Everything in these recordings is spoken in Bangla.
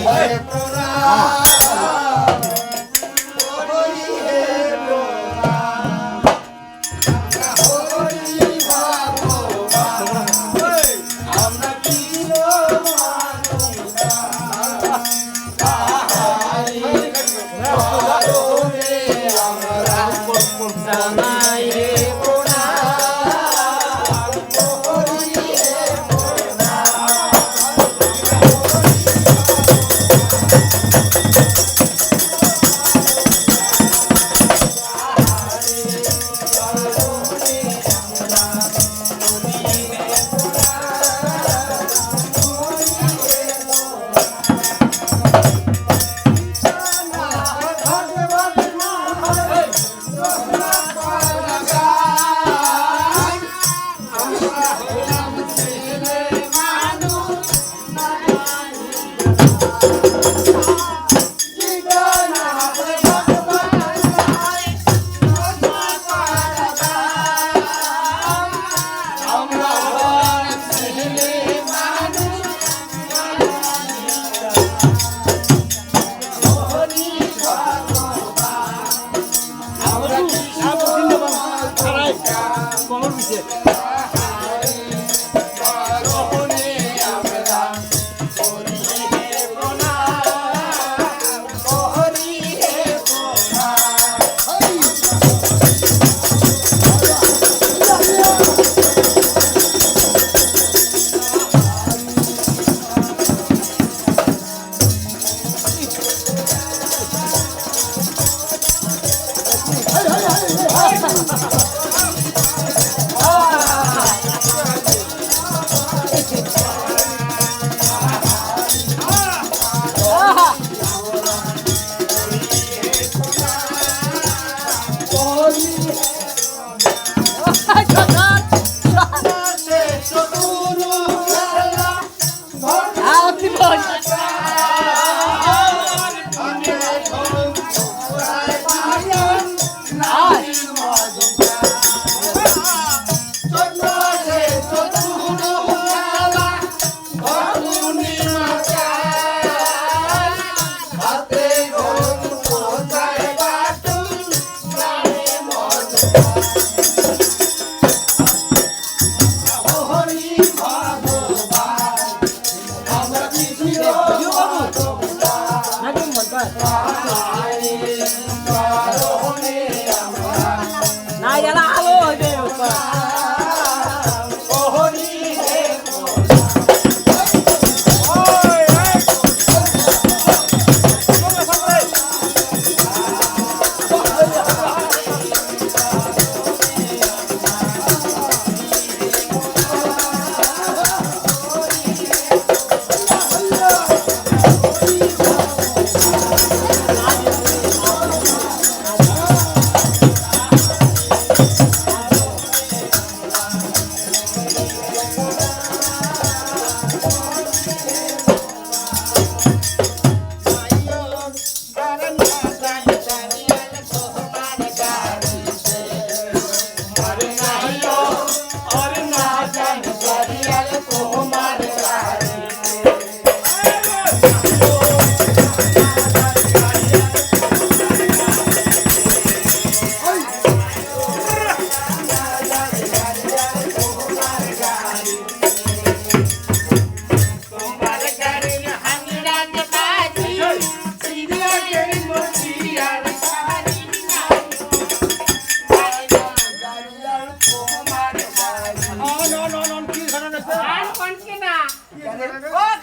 Hey, brother.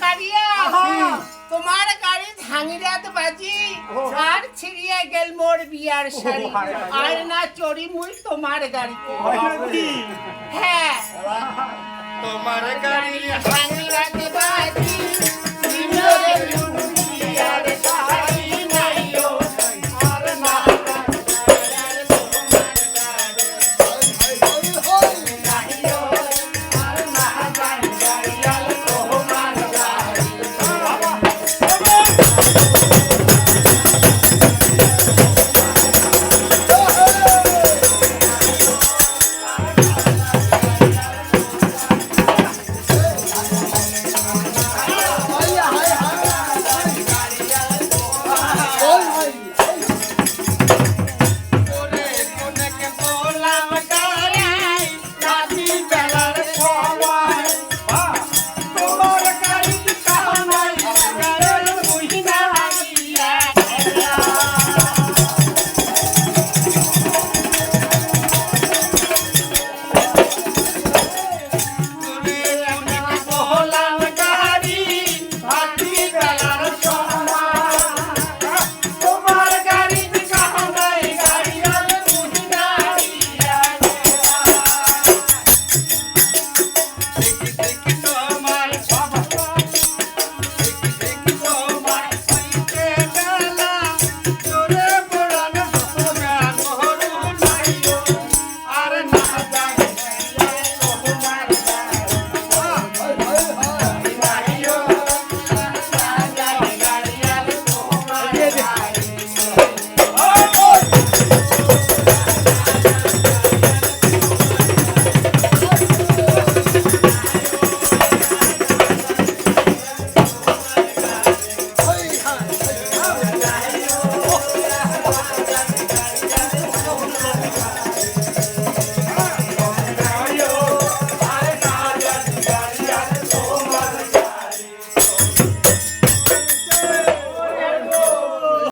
গাড়িয়া তোমার গাড়ি ভাঙিরাত বাজি? আর ছিড়িয়ে গেল মোর বিয়ার শাড়ি। আর না চড়ি মুই তোমার গাড়িতে। হ্যাঁ তোমার গাড়ি ভাঙিরা তো বাজি ছিড়িয়ে গেল